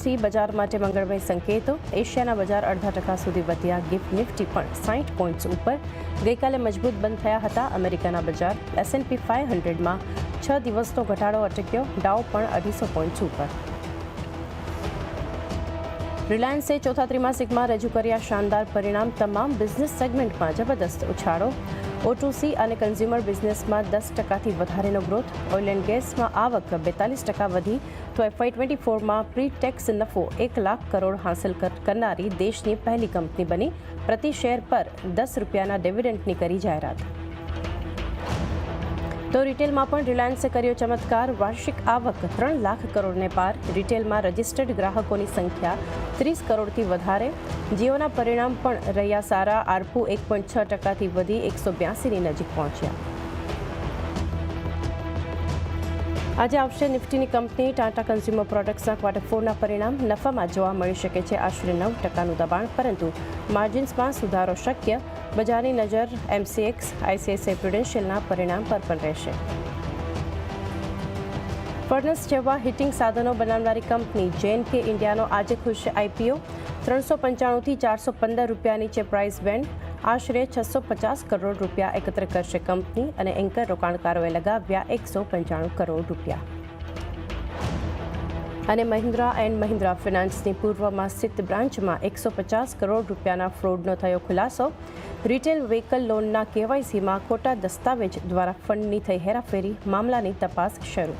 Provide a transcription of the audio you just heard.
સેશન્સથી બજાર માટે મંગળમય સંકેતો. એશિયાના બજાર અડધા ટકા સુધી વધ્યા. ગિફ્ટ નિફ્ટી પણ સાઠ પોઈન્ટ્સ ઉપર. ગઈકાલે મજબૂત બંધ થયા હતા અમેરિકાના બજાર. એસએનપી ફાઇવ હંડ્રેડમાં છ દિવસનો ઘટાડો અટક્યો. ડાઉ પણ અઢીસો પોઈન્ટ્સ ઉપર. રિલાયન્સે ચોથા ત્રિમાસિકમાં રજૂ કર્યા શાનદાર પરિણામ. તમામ બિઝનેસ સેગમેન્ટમાં જબરદસ્ત ઉછાળો. ઓટુસી અને કન્ઝ્યુમર બિઝનેસમાં દસ ટકાથી વધારેનો ગ્રોથ ઓઇલ એન્ડ ગેસમાં આવક બેતાલીસ ટકા વધી. તો એફઆઈ ટ્વેન્ટી ફોરમાં પ્રી ટેક્સ નફો એક લાખ કરોડ હાંસલ કર- કરનારી દેશની પહેલી કંપની બની. પ્રતિ શેર પર દસ રૂપિયાના ડિવિડન્ડની કરી જાહેરાત. તો રિટેલમાં પણ રિલાયન્સે કર્યો ચમત્કાર. વાર્ષિક આવક ત્રણ લાખ કરોડને પાર. રિટેલમાં રજિસ્ટર્ડ ગ્રાહકોની સંખ્યા ત્રીસ કરોડથી વધારે. જીઓના પરિણામ પણ રહ્યા સારા. આરપુ એક પોઈન્ટ છ ટકાથી વધી એકસો બ્યાસીની નજીક પહોંચ્યા. આજે આવશે નિફ્ટીની કંપની. ટાટા કન્ઝ્યુમર પ્રોડક્ટ્સના ક્વાર્ટર ફોરના પરિણામ નફામાં જોવા મળી શકે છે. આશરે નવ ટકાનું દબાણ, પરંતુ માર્જિન્સમાં સુધારો શક્ય બજારની નજર એમસીએક્સ આઈસીઆઈસીઆઈ પ્રુડેન્શિયલના પરિણામ પર પણ રહેશે. ફર્નસ જેવા હીટિંગ સાધનો બનાવનારી કંપની જેન કે ઇન્ડિયાનો આજે ખુલશે આઈપીઓ ત્રણસો પંચાણુંથી ચારસો પંદર રૂપિયા નીચે પ્રાઇસ બેન્ડ આશરે છસો પચાસ કરોડ રૂપિયા એકત્ર કરશે કંપની અને એન્કર રોકાણકારોએ લગાવ્યા એકસો પંચાણું કરોડ રૂપિયા. અને મહિન્દ્રા એન્ડ મહિન્દ્રા ફિનાન્સની પૂર્વમાં સ્થિત બ્રાન્ચમાં એકસો પચાસ કરોડ રૂપિયાના ફ્રોડનો થયો ખુલાસો. રિટેલ વ્હીકલ લોનના કેવાયસીમાં ખોટા દસ્તાવેજ દ્વારા ફંડની થઈ હેરાફેરી, મામલાની તપાસ શરૂ.